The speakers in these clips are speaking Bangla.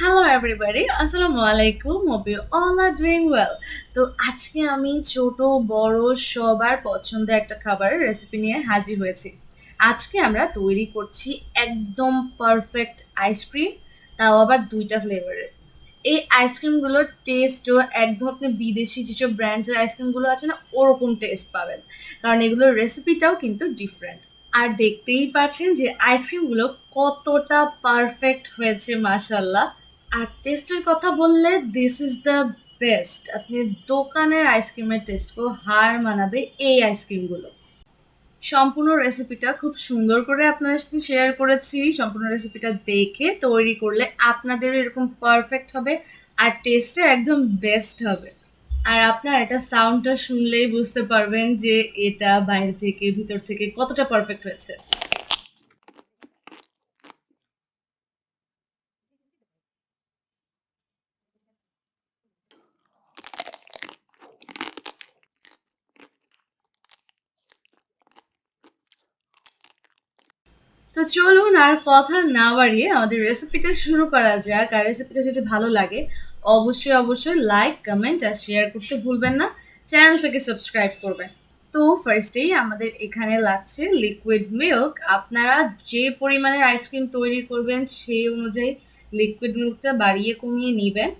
হ্যালো এভরিবাডি আসসালামু আলাইকুম hope you all are doing well তো আজকে আমি ছোট, বড়, সবার পছন্দের একটা খাবারের রেসিপি নিয়ে হাজির হয়েছি। আজকে আমরা তৈরি করছি একদম পারফেক্ট আইসক্রিম তাও আবার দুইটা ফ্লেভারের এই আইসক্রিমগুলোর টেস্টও একদম আপনি বিদেশি যেসব ব্র্যান্ডের আইসক্রিমগুলো আছে না, ওরকম টেস্ট পাবেন। কারণ এগুলোর রেসিপিটাও কিন্তু ডিফারেন্ট আর দেখতেই পাচ্ছেন যে আইসক্রিমগুলো কতটা পারফেক্ট হয়েছে মাসাল্লাহ আর টেস্টের কথা বললে দিস ইজ দ্য বেস্ট আপনি দোকানের আইসক্রিমের টেস্টকেও হার মানাবে এই আইসক্রিমগুলো সম্পূর্ণ রেসিপিটা খুব সুন্দর করে আপনাদের সাথে শেয়ার করেছি। সম্পূর্ণ রেসিপিটা দেখে তৈরি করলে আপনাদের এরকম পারফেক্ট হবে আর টেস্টটা একদম বেস্ট হবে। আর আপনার এটা সাউন্ডটা শুনলেই বুঝতে পারবেন যে এটা বাইরে থেকে, ভিতর থেকে কতটা পারফেক্ট হয়েছে। তো চলুন আর কথা না বাড়িয়ে আমাদের রেসিপিটা শুরু করা যাক। আর রেসিপিটা যদি ভালো লাগে, অবশ্যই অবশ্যই লাইক কমেন্ট আর শেয়ার করতে ভুলবেন না। চ্যানেলটাকে সাবস্ক্রাইব করবেন। তো ফার্স্টেই আমাদের এখানে লাগছে লিকুইড মিল্ক আপনারা যে পরিমাণের আইসক্রিম তৈরি করবেন, সেই অনুযায়ী লিকুইড মিল্কটা বাড়িয়ে কমিয়ে নেবেন।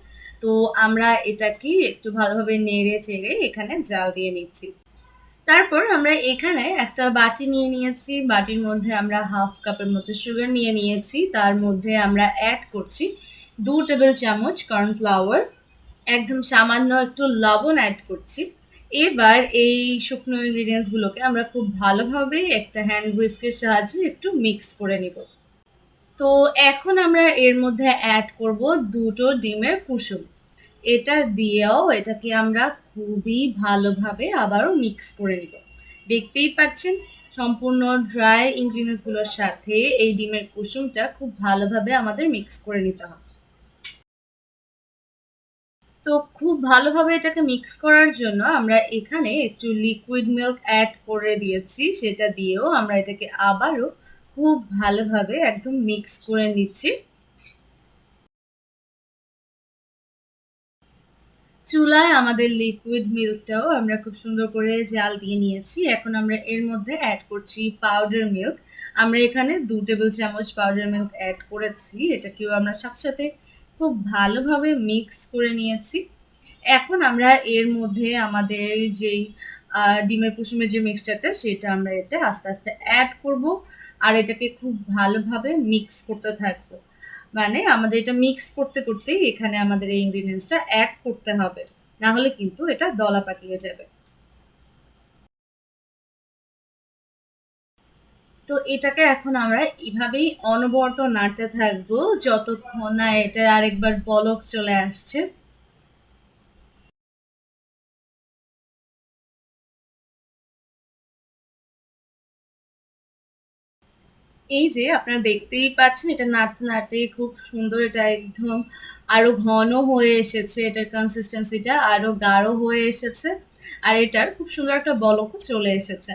তো আমরা এটাকে একটু ভালোভাবে নেড়ে চেড়ে এখানে জাল দিয়ে নিচ্ছি। তারপর আমরা এখানে একটা বাটি নিয়ে নিয়েছি। বাটির মধ্যে আমরা হাফ কাপের মতো সুগার নিয়ে নিয়েছি। তার মধ্যে আমরা অ্যাড করছি দু টেবিল চামচ কর্নফ্লাওয়ার একদম সামান্য একটু লবণ অ্যাড করছি। এবার এই শুকনো ইনগ্রিডিয়েন্টসগুলোকে আমরা খুব ভালোভাবে একটা হ্যান্ড হুইস্কের সাহায্যে একটু মিক্স করে নিব। তো এখন আমরা এর মধ্যে অ্যাড করব দুটো ডিমের কুসুম। এটা দিয়েও এটাকে আমরা খুবই ভালোভাবে আবারও মিক্স করে নিব। দেখতেই পাচ্ছেন, সম্পূর্ণ ড্রাই ইনগ্রিডিয়েন্টসগুলোর সাথে এই ডিমের কুসুমটা খুব ভালোভাবে আমাদের মিক্স করে নিতে হবে। তো খুব ভালোভাবে এটাকে মিক্স করার জন্য আমরা এখানে একটু লিকুইড মিল্ক অ্যাড করে দিয়েছি। সেটা দিয়েও আমরা এটাকে আবারও খুব ভালোভাবে একদম মিক্স করে নিচ্ছি। চুলায় আমাদের লিকুইড মিল্কটাও আমরা খুব সুন্দর করে জাল দিয়ে নিয়েছি। এখন আমরা এর মধ্যে অ্যাড করছি পাউডার মিল্ক আমরা এখানে দু টেবিল চামচ পাউডার মিল্ক অ্যাড করেছি। এটাকেও আমরা সাথে সাথে খুব ভালোভাবে মিক্স করে নিয়েছি। এখন আমরা এর মধ্যে আমাদের যেই ডিমের কুসুমের যে মিক্সচারটা সেটা আমরা এতে আস্তে আস্তে অ্যাড করব। আর এটাকে খুব ভালোভাবে মিক্স করতে থাকব। মানে আমাদের এটা মিক্স করতে করতেই এখানে আমাদের এই ইনগ্রিডিয়েন্টসটা অ্যাড করতে হবে। না হলে কিন্তু এটা দলা পাকিয়ে যাবে। তো এটাকে এখন আমরা এভাবেই অনবরত নাড়তে থাকব, যতক্ষণ না এটা আরেকবার বলক চলে আসছে। এই যে আপনারা দেখতেই পাচ্ছেন, এটা নাড়তে নাড়তে খুব সুন্দর, এটা একদম আরও ঘন হয়ে এসেছে, এটার কনসিস্টেন্সিটা আরও গাঢ় হয়ে এসেছে আর এটার খুব সুন্দর একটা বলকও চলে এসেছে।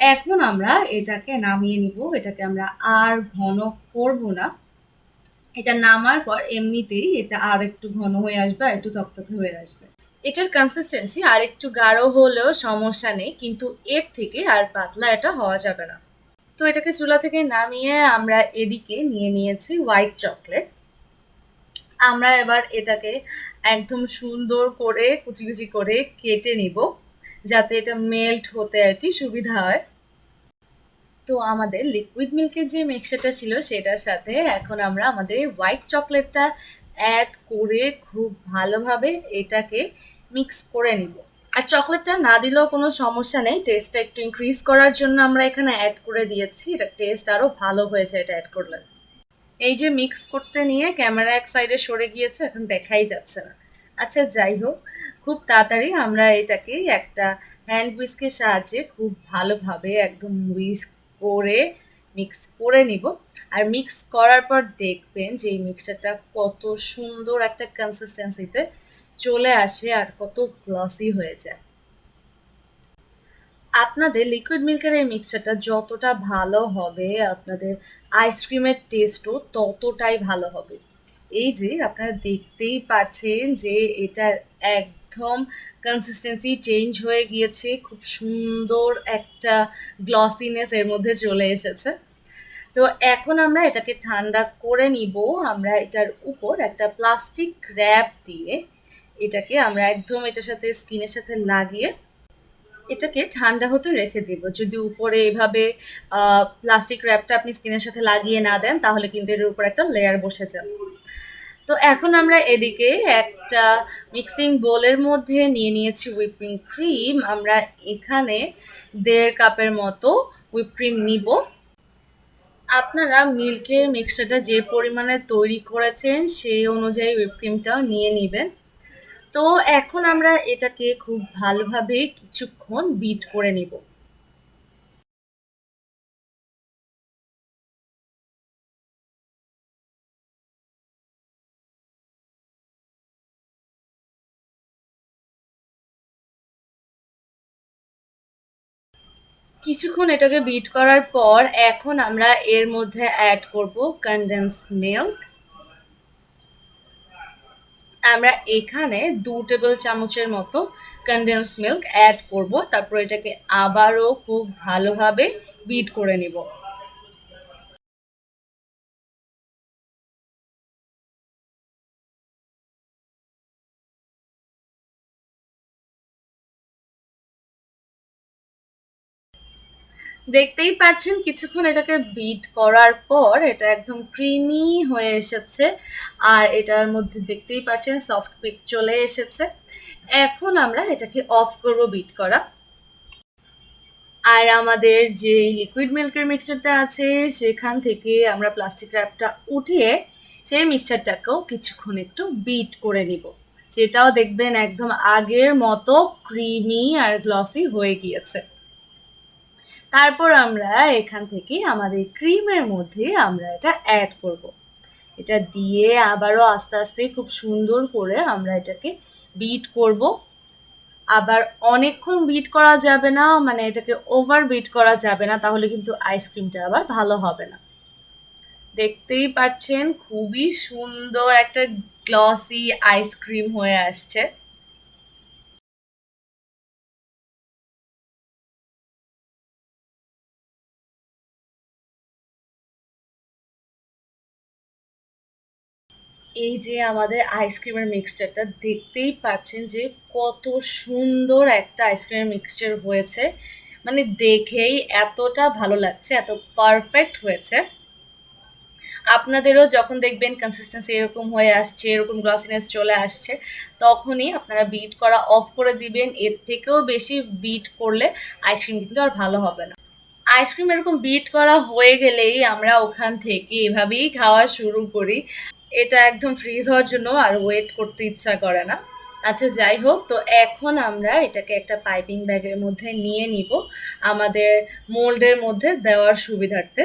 এখন আমরা এটাকে নামিয়ে নিব, এটাকে আমরা আর ঘন করব না। এটা নামার পর এমনিতেই এটা আর একটু ঘন হয়ে আসবে, আর একটু থকথকে হয়ে আসবে। এটার কনসিস্টেন্সি আর একটু গাঢ় হলেও সমস্যা নেই, কিন্তু এর থেকে আর পাতলা এটা হওয়া যাবে না। তো এটাকে চুলা থেকে নামিয়ে আমরা এদিকে নিয়ে নিয়েছি হোয়াইট চকলেট আমরা এবার এটাকে একদম সুন্দর করে কুচি কুচি করে কেটে নিব, যাতে এটা মেল্ট হতে আর কি সুবিধা হয়। তো আমাদের লিকুইড মিল্কের যে মিক্সচারটা ছিল সেটার সাথে এখন আমরা আমাদের হোয়াইট চকলেটটা অ্যাড করে খুব ভালোভাবে এটাকে মিক্স করে নিব। আর চকলেটটা না দিলেও কোনো সমস্যা নেই। টেস্টটা একটু ইনক্রিজ করার জন্য আমরা এখানে অ্যাড করে দিয়েছি। এটা টেস্ট আরও ভালো হয়েছে, এটা অ্যাড করলে। এই যে মিক্স করতে নিয়ে ক্যামেরা এক সাইডে সরে গিয়েছে, এখন দেখাই যাচ্ছে না। আচ্ছা যাই হোক, খুব তাড়াতাড়ি আমরা এটাকে একটা হ্যান্ড হুইস্কের সাহায্যে খুব ভালোভাবে একদম হুইস্ক করে মিক্স করে নিব। আর মিক্স করার পর দেখবেন যে এই মিক্সচারটা কত সুন্দর একটা কনসিস্টেন্সিতে চলে আসে আর কত গ্লসি হয়ে যায়। আপনাদের লিকুইড মিল্কের এই মিক্সচারটা যতটা ভালো হবে, আপনাদের আইসক্রিমের টেস্টও ততটাই ভালো হবে। এই যে আপনারা দেখতেই পাচ্ছেন যে এটার একদম কনসিস্টেন্সি চেঞ্জ হয়ে গিয়েছে, খুব সুন্দর একটা গ্লসিনেস এর মধ্যে চলে এসেছে। তো এখন আমরা এটাকে ঠান্ডা করে নিব। আমরা এটার উপর একটা প্লাস্টিক র্যাপ দিয়ে এটাকে আমরা একদম এটার সাথে স্কিনের সাথে লাগিয়ে এটাকে ঠান্ডা হতে রেখে দেব। যদি উপরে এভাবে প্লাস্টিক র্যাপটা আপনি স্কিনের সাথে লাগিয়ে না দেন, তাহলে কিন্তু এর উপর একটা লেয়ার বসে যাবে। তো এখন আমরা এদিকে একটা মিক্সিং বোলের মধ্যে নিয়ে নিয়েছি হুইপিং ক্রিম আমরা এখানে দেড় কাপের মতো হুইপ ক্রিম নিব। আপনারা মিল্কের মিক্সচারটা যে পরিমাণে তৈরি করেছেন, সেই অনুযায়ী হুইপ ক্রিমটাও নিয়ে নেবেন। তো এখন আমরা এটাকে খুব ভালোভাবে কিছুক্ষণ বিট করে নিব। কিছুক্ষণ এটাকে বিট করার পর এখন আমরা এর মধ্যে অ্যাড করব কনডেন্স মিল্ক আমরা এখানে দু টেবিল চামচের মতো কন্ডেন্স মিল্ক অ্যাড করব, তারপর এটাকে আবারও খুব ভালোভাবে বিট করে নিব। দেখতেই পাচ্ছেন কিছুক্ষণ এটাকে বিট করার পর এটা একদম ক্রিমি হয়ে এসেছে। আর এটার মধ্যে দেখতেই পাচ্ছেন সফট পিক চলে এসেছে। এখন আমরা এটাকে অফ করব বিট করা। আর আমাদের যে লিকুইড মিল্কের মিক্সচারটা আছে, সেখান থেকে আমরা প্লাস্টিক র্যাপটা উঠিয়ে সেই মিক্সচারটাকেও কিছুক্ষণ একটু বিট করে নিব। সেটাও দেখবেন একদম আগের মতো ক্রিমি আর গ্লসি হয়ে গিয়েছে। তারপর আমরা এখান থেকে আমাদের ক্রিমের মধ্যে আমরা এটা অ্যাড করব। এটা দিয়ে আবারও আস্তে আস্তে খুব সুন্দর করে আমরা এটাকে বিট করব। আবার অনেকক্ষণ বিট করা যাবে না মানে এটাকে ওভার বিট করা যাবে না, তাহলে কিন্তু আইসক্রিমটা আবার ভালো হবে না। দেখতেই পাচ্ছেন, খুবই সুন্দর একটা গ্লসি আইসক্রিম হয়ে আসছে। এই যে আমাদের আইসক্রিমের মিক্সচারটা দেখতেই পাচ্ছেন যে কত সুন্দর একটা আইসক্রিমের মিক্সচার হয়েছে। মানে দেখেই এতটা ভালো লাগছে, এত পারফেক্ট হয়েছে। আপনাদেরও যখন দেখবেন কনসিস্টেন্সি এরকম হয়ে আসছে, এরকম গ্লসিনেস চলে আসছে, তখনই আপনারা বিট করা অফ করে দিবেন। এর থেকেও বেশি বিট করলে আইসক্রিম কিন্তু আর ভালো হবে না। আইসক্রিম এরকম বিট করা হয়ে গেলেই আমরা ওখান থেকে এভাবেই খাওয়া শুরু করি। এটা একদম ফ্রিজ হওয়ার জন্য আর ওয়েট করতে ইচ্ছা করে না। আচ্ছা যাই হোক, তো এখন আমরা এটাকে একটা পাইপিং ব্যাগের মধ্যে নিয়ে নিব আমাদের মোল্ডের মধ্যে দেওয়ার সুবিধার্থে।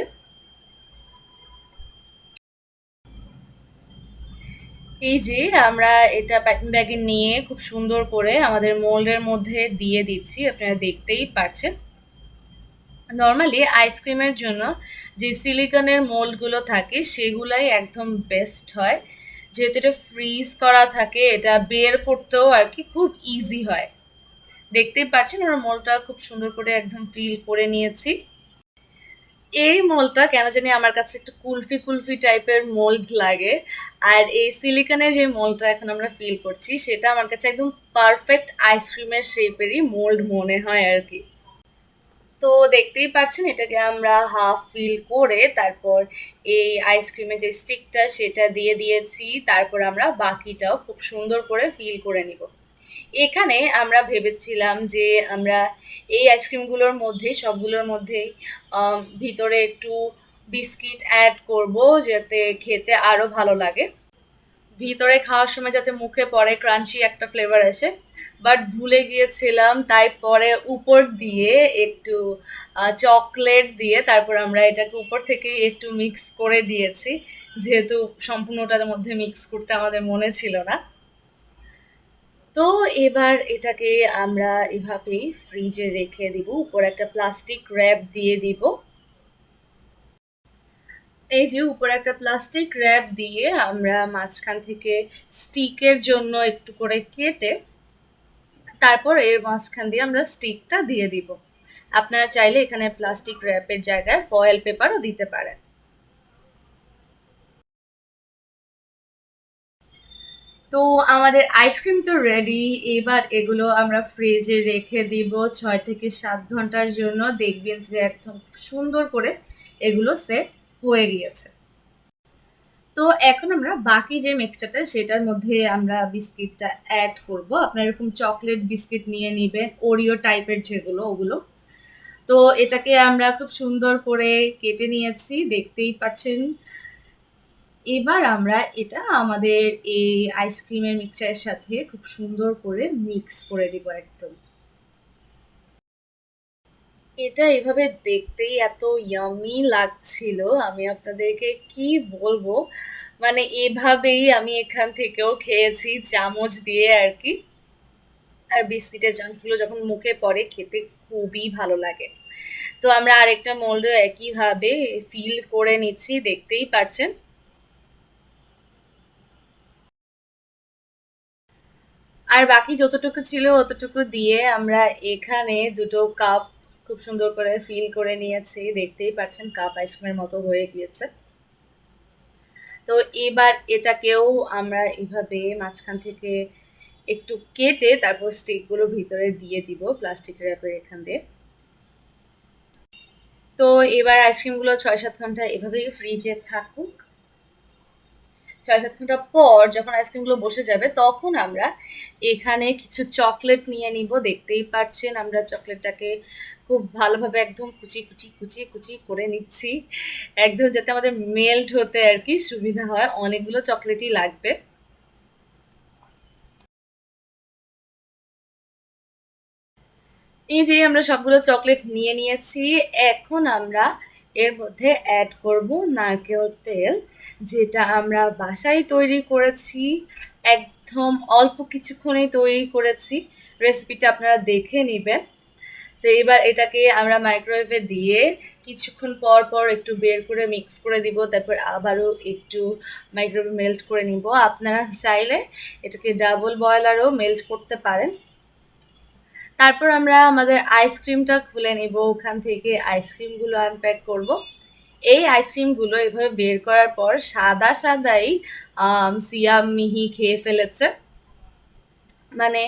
এই যে আমরা এটা প্যাকিং ব্যাগে নিয়ে খুব সুন্দর করে আমাদের মোল্ডের মধ্যে দিয়ে দিচ্ছি, আপনারা দেখতেই পারছেন। নর্মালি আইসক্রিমের জন্য যে সিলিকনের মোল্ডগুলো থাকে, সেগুলাই একদম বেস্ট হয়। যেহেতু এটা ফ্রিজ করা থাকে, এটা বের করতেও আর কি খুব ইজি হয়। দেখতেই পাচ্ছেন ওরা মোলটা খুব সুন্দর করে একদম ফিল করে নিয়েছি। এই মোলটা কেন জানি আমার কাছে একটু কুলফি কুলফি টাইপের মোল্ড লাগে। আর এই সিলিকনের যে মোলটা এখন আমরা ফিল করছি, সেটা আমার কাছে একদম পারফেক্ট আইসক্রিমের শেপেরই মোল্ড মনে হয় আর কি। তো দেখতেই পাচ্ছেন, এটাকে আমরা হাফ ফিল করে তারপর এই আইসক্রিমের যে স্টিকটা সেটা দিয়ে দিয়েছি। তারপর আমরা বাকিটাও খুব সুন্দর করে ফিল করে নিব। এখানে আমরা ভেবেছিলাম যে আমরা এই আইসক্রিমগুলোর মধ্যে, সবগুলোর মধ্যেই ভিতরে একটু বিস্কিট অ্যাড করব যাতে খেতে আরও ভালো লাগে। ভিতরে খাওয়ার সময় যাতে মুখে পড়ে ক্রাঞ্চি একটা ফ্লেভার আসে। বাট ভুলে গিয়েছিলাম, তাই পরে উপর দিয়ে একটু চকলেট দিয়ে তারপর আমরা এটাকে উপর থেকে একটু মিক্স করে দিয়েছি। যেহেতু সম্পূর্ণটার মধ্যে মিক্স করতে আমাদের মনে ছিল না। তো এবার এটাকে আমরা এভাবেই ফ্রিজে রেখে দিব, উপর একটা প্লাস্টিক র্যাপ দিয়ে দিব। এই যে উপরে একটা প্লাস্টিক র্যাপ দিয়ে আমরা মাঝখান থেকে স্টিকের জন্য একটু করে কেটে তারপর এর মাঝখান দিয়ে আমরা স্টিকটা দিয়ে দিব। আপনারা চাইলে এখানে প্লাস্টিক র্যাপের জায়গায় ফয়েল পেপারও দিতে পারেন। তো আমাদের আইসক্রিম তো রেডি এবার এগুলো আমরা ফ্রিজে রেখে দিব। ছয় থেকে সাত ঘণ্টার জন্য দেখবেন যে একদম সুন্দর করে এগুলো সেট হয়ে গিয়েছে। তো এখন আমরা বাকি যে মিক্সচারটা সেটার মধ্যে আমরা বিস্কিটটা অ্যাড করব। আপনার এরকম চকলেট বিস্কিট নিয়ে নেবেন ওরিও টাইপের যেগুলো, ওগুলো। তো এটাকে আমরা খুব সুন্দর করে কেটে নিয়েছি, দেখতেই পাচ্ছেন। এবার আমরা এটা আমাদের এই আইসক্রিমের মিক্সচারের সাথে খুব সুন্দর করে মিক্স করে দিব একদম। এটা এভাবে দেখতেই এত ইয়ামি লাগছিল। আমি আপনাদেরকে কি বলব? মানে এভাবেই আমি এখান থেকেও খেয়েছি চামচ দিয়ে আর কি আর বিস্কিটের চামচগুলো যখন মুখে পড়ে, খেতে খুবই ভালো লাগে। তো আমরা আরেকটা মোল্ডও একইভাবে ফিল করে নিচ্ছি, দেখতেই পারছেন। আর বাকি যতটুকু ছিল, অতটুকু দিয়ে আমরা এখানে দুটো কাপ খুব সুন্দর করে ফিল করে নিয়েছি। দেখতেই পাচ্ছেন কাপ আইসক্রিমের মতো হয়ে গিয়েছে। তো এবার এটাকেও আমরা এভাবে মাঝখান থেকে একটু কেটে তারপর স্টিকগুলো ভিতরে দিয়ে দিব প্লাস্টিক র্যাপের এখান দিয়ে। তো এবার আইসক্রিমগুলো ছয় সাত ঘণ্টা এভাবেই ফ্রিজে থাকুক। ছয় সাত ঘণ্টা পর যখন আইসক্রিমগুলো বসে যাবে, তখন আমরা এখানে কিছু চকলেট নিয়ে নিব। দেখতেই পাচ্ছেন আমরা চকলেটটাকে খুব ভালোভাবে একদম কুচি কুচি কুচি কুচি করে নিচ্ছি। একদম যাতে আমাদের মেল্ট হতে আর কি সুবিধা হয়। অনেকগুলো চকলেটই লাগবে। এই যে আমরা সবগুলো চকলেট নিয়ে নিয়েছি। এখন আমরা এর মধ্যে অ্যাড করব নারকেল তেল, যেটা আমরা বাসায় তৈরি করেছি। একদম অল্প কিছুক্ষণেই তৈরি করেছি। রেসিপিটা আপনারা দেখে নেবেন। তো এবার এটাকে আমরা মাইক্রোওয়েভে দিয়ে কিছুক্ষণ পর পর একটু বের করে মিক্স করে দিব, তারপর আবারও একটু মাইক্রোওয়েভে মেল্ট করে নিব। আপনারা চাইলে এটাকে ডাবল বয়লারও মেল্ট করতে পারেন। তারপর আমরা আমাদের আইসক্রিমটা খুলে নিব, ওখান থেকে আইসক্রিমগুলো আনপ্যাক করব। এই আইসক্রিমগুলো এভাবে বের করার পর সাদা সাদাই সিয়াম, মিহি খেয়ে ফেলেছে। মানে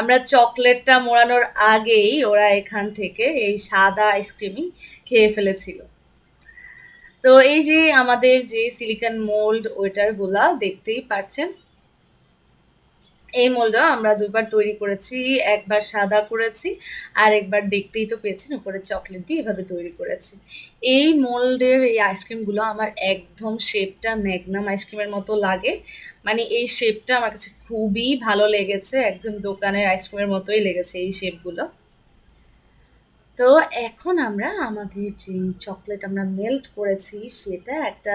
আমরা চকলেটটা মোড়ানোর আগেই ওরা এখান থেকে এই সাদা আইসক্রিমই খেয়ে ফেলেছিল। তো এই যে আমাদের যে সিলিকন মোল্ড ওইটারগুলা দেখতেই পাচ্ছেন। এই মোল্ডটা আমরা দুবার তৈরি করেছি, একবার সাদা করেছি, আর একবার দেখতেই তো পেয়েছেন উপরে চকলেট দিয়ে এভাবে তৈরি করেছি। এই মোল্ডের এই আইসক্রিমগুলো আমার একদম শেপটা ম্যাগনাম আইসক্রিমের মতো লাগে। মানে এই শেপটা আমার কাছে খুবই ভালো লেগেছে, একদম দোকানের আইসক্রিমের মতোই লেগেছে এই শেপগুলো তো এখন আমরা আমাদের যে চকলেট আমরা মেল্ট করেছি, সেটা একটা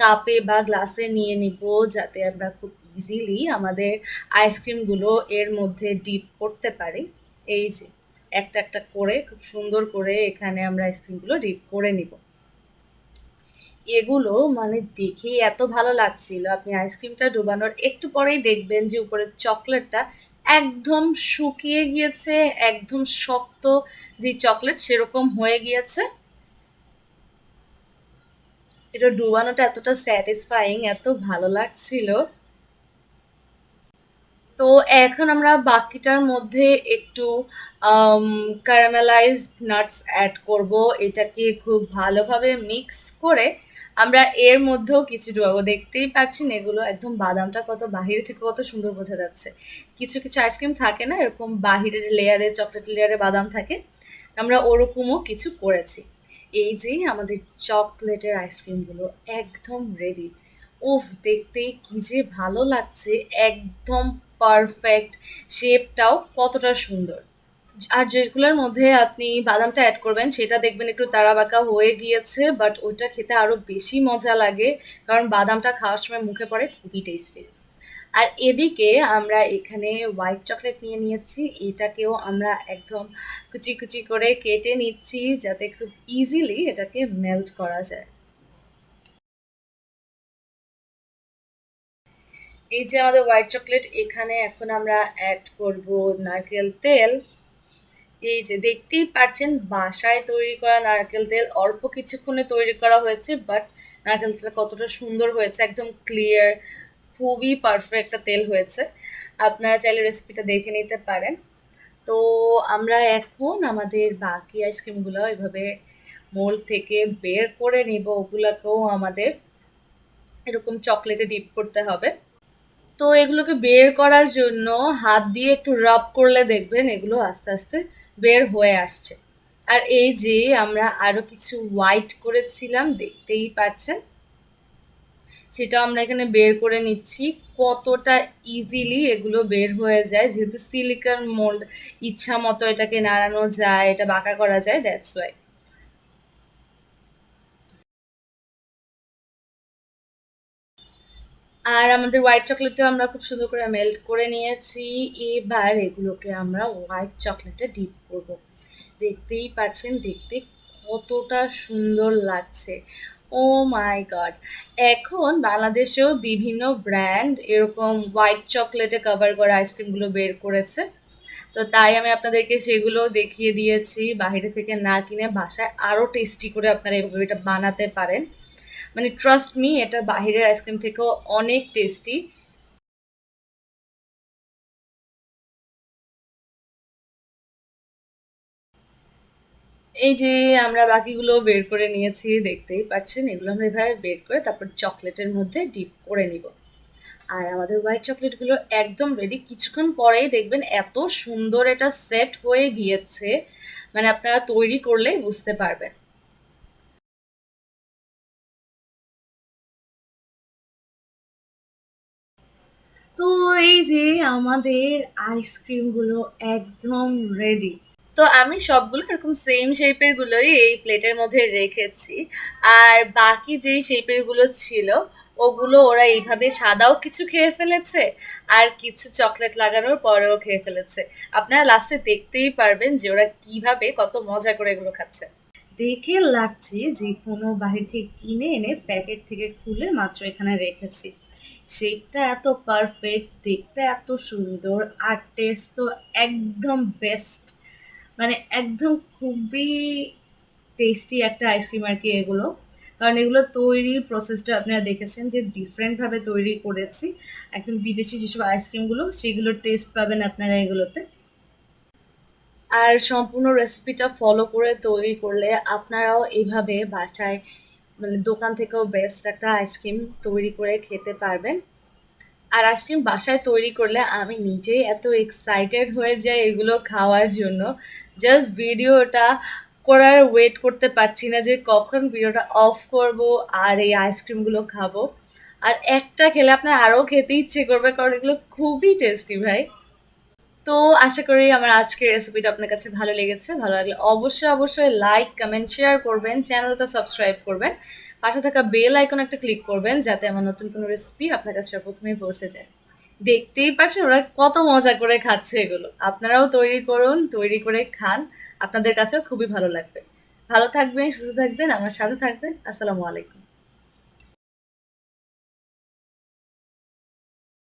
কাপে বা গ্লাসে নিয়ে নিব, যাতে আমরা খুব ইজিলি আমাদের আইসক্রিমগুলো এর মধ্যে ডিপ করতে পারি। এই যে, একটা একটা করে, খুব সুন্দর করে এখানে আমরা আইসক্রিমগুলো ডিপ করে নিব। এগুলো মানে দেখেই এত ভালো লাগছিল। আপনি আইসক্রিমটা ডুবানোর একটু পরেই দেখবেন যে উপরের চকলেটটা একদম শুকিয়ে গিয়েছে, একদম শক্ত যে চকলেট সেরকম হয়ে গিয়েছে। এটা ডুবানোটা এতটা স্যাটিসফাইং এত ভালো লাগছিল। তো এখন আমরা বাকিটার মধ্যে একটু ক্যারামেলাইজড নাটস অ্যাড করব। এটাকে খুব ভালোভাবে মিক্স করে আমরা এর মধ্যেও কিছু ডুবাবো। দেখতেই পাচ্ছেন এগুলো একদম বাদামটা কত বাহির থেকে কত সুন্দর বোঝা যাচ্ছে। কিছু কিছু আইসক্রিম থাকে না, এরকম বাহিরের লেয়ারে চকলেট লেয়ারে বাদাম থাকে। আমরা ওরকমও কিছু করেছি। এই যে আমাদের চকলেটের আইসক্রিমগুলো একদম রেডি উফ, দেখতেই কি যে ভালো লাগছে, একদম পারফেক্ট শেপটাও কতটা সুন্দর। আর যেগুলোর মধ্যে আপনি বাদামটা অ্যাড করবেন, সেটা দেখবেন একটু তারাবাকা হয়ে গিয়েছে বাট ওইটা খেতে আরও বেশি মজা লাগে, কারণ বাদামটা খাওয়ার সময় মুখে পড়ে খুবই টেস্টি আর এদিকে আমরা এখানে হোয়াইট চকলেট নিয়ে নিয়েছি, এটাকেও আমরা একদম কুচি কুচি করে কেটে নিচ্ছি, যাতে খুব ইজিলি এটাকে মেল্ট করা যায়। এই যে আমাদের হোয়াইট চকলেট এখানে এখন আমরা অ্যাড করব নারকেল তেল। এই যে দেখতেই পাচ্ছেন বাসায় তৈরি করা নারকেল তেল অল্প কিছুক্ষণে তৈরি করা হয়েছে বাট নারকেল তেলটা কতটা সুন্দর হয়েছে, একদম ক্লিয়ার খুবই পারফেক্ট একটা তেল হয়েছে। আপনারা চাইলে রেসিপিটা দেখে নিতে পারেন। তো আমরা এখন আমাদের বাকি আইসক্রিমগুলো এভাবে মোল্ড থেকে বের করে নিব, ওগুলোকেও আমাদের এরকম চকলেটে ডিপ করতে হবে। তো এগুলোকে বের করার জন্য হাত দিয়ে একটু রাব করলে দেখবেন এগুলো আস্তে আস্তে বের হয়ে আসছে। আর এই যে আমরা আরও কিছু হোয়াইট করেছিলাম, দেখতেই পাচ্ছেন? সেটা আমরা এখানে বের করে নিচ্ছি। কতটা ইজিলি এগুলো বের হয়ে যায়, যেহেতু সিলিকন মোল্ড ইচ্ছা মতো এটাকে নাড়ানো যায়, এটা বাঁকা করা যায় দ্যাটস ওয়াই আর আমাদের হোয়াইট চকলেটটা আমরা খুব সুন্দর করে মেল্ট করে নিয়েছি। এবার এগুলোকে আমরা হোয়াইট চকলেটে ডিপ করব। দেখতেই পাচ্ছেন, দেখতে কতটা সুন্দর লাগছে। ও মাই গড এখন বাংলাদেশেও বিভিন্ন ব্র্যান্ড এরকম হোয়াইট চকলেটে কভার করা আইসক্রিমগুলো বের করেছে। তো তাই আমি আপনাদেরকে সেগুলো দেখিয়ে দিয়েছি। বাইরে থেকে না কিনে বাসায় আরও টেস্টি করে আপনারা এভাবে এটা বানাতে পারেন। মানে ট্রাস্ট মি এটা বাহিরের আইসক্রিম থেকেও অনেক টেস্টি এই যে আমরা বাকিগুলো বের করে নিয়েছি, দেখতেই পাচ্ছেন, এগুলো আমরা এভাবে বের করে তারপর চকলেটের মধ্যে ডিপ করে নিব। আর আমাদের হোয়াইট চকলেটগুলো একদম রেডি কিছুক্ষণ পরেই দেখবেন এত সুন্দর এটা সেট হয়ে গিয়েছে। মানে আপনারা তৈরি করলেই বুঝতে পারবেন। তো এই যে আমাদের আইসক্রিমগুলো একদম রেডি তো আমি সবগুলো এরকম সেম শেপের গুলোই এই প্লেটের মধ্যে রেখেছি। আর বাকি যেই শেপেরগুলো ছিল, ওগুলো ওরা এইভাবে সাদাও কিছু খেয়ে ফেলেছে, আর কিছু চকলেট লাগানোর পরেও খেয়ে ফেলেছে। আপনারা লাস্টে দেখতেই পারবেন যে ওরা কীভাবে কত মজা করে এগুলো খাচ্ছে। দেখে লাগছে যে কোনো বাহির থেকে কিনে এনে প্যাকেট থেকে খুলে মাত্র এখানে রেখেছি। শেপটা এত পারফেক্ট দেখতে এত সুন্দর, আর টেস্ট তো একদম বেস্ট মানে একদম খুবই টেস্টি একটা আইসক্রিম আর কি এগুলো। কারণ এগুলো তৈরির প্রসেসটা আপনারা দেখেছেন যে ডিফারেন্টভাবে তৈরি করেছি। একদম বিদেশি যেসব আইসক্রিমগুলো সেগুলোর টেস্ট পাবেন আপনারা এগুলোতে। আর সম্পূর্ণ রেসিপিটা ফলো করে তৈরি করলে আপনারাও এভাবে বাসায় মানে দোকান থেকেও বেস্ট একটা আইসক্রিম তৈরি করে খেতে পারবেন। আর আইসক্রিম বাসায় তৈরি করলে আমি নিজেই এত এক্সাইটেড হয়ে যাই এগুলো খাওয়ার জন্য। জাস্ট ভিডিওটা করার ওয়েট করতে পারছি না যে কখন ভিডিওটা অফ করব আর এই আইসক্রিমগুলো খাব। আর একটা খেলে আপনার আরও খেতে ইচ্ছে করবে কারণ এগুলো খুবই টেস্টি ভাই। তো আশা করি আমার আজকের রেসিপিটা আপনার কাছে ভালো লেগেছে, ভালো লাগলে অবশ্যই অবশ্যই লাইক কমেন্ট শেয়ার করবেন, চ্যানেলটা সাবস্ক্রাইব করবেন। পাশে থাকা বেল আইকন একটা ক্লিক করবেন যাতে আমার নতুন কোনো রেসিপি আপনার কাছে প্রথমেই পৌঁছে যায়। দেখতেই পাচ্ছেন ওরা কত মজা করে খাচ্ছে এগুলো। আপনারাও তৈরি করুন, তৈরি করে খান, আপনাদের কাছেও খুবই ভালো লাগবে। ভালো থাকবেন, সুস্থ থাকবেন, আমার সাথে থাকবেন। আসসালামু আলাইকুম।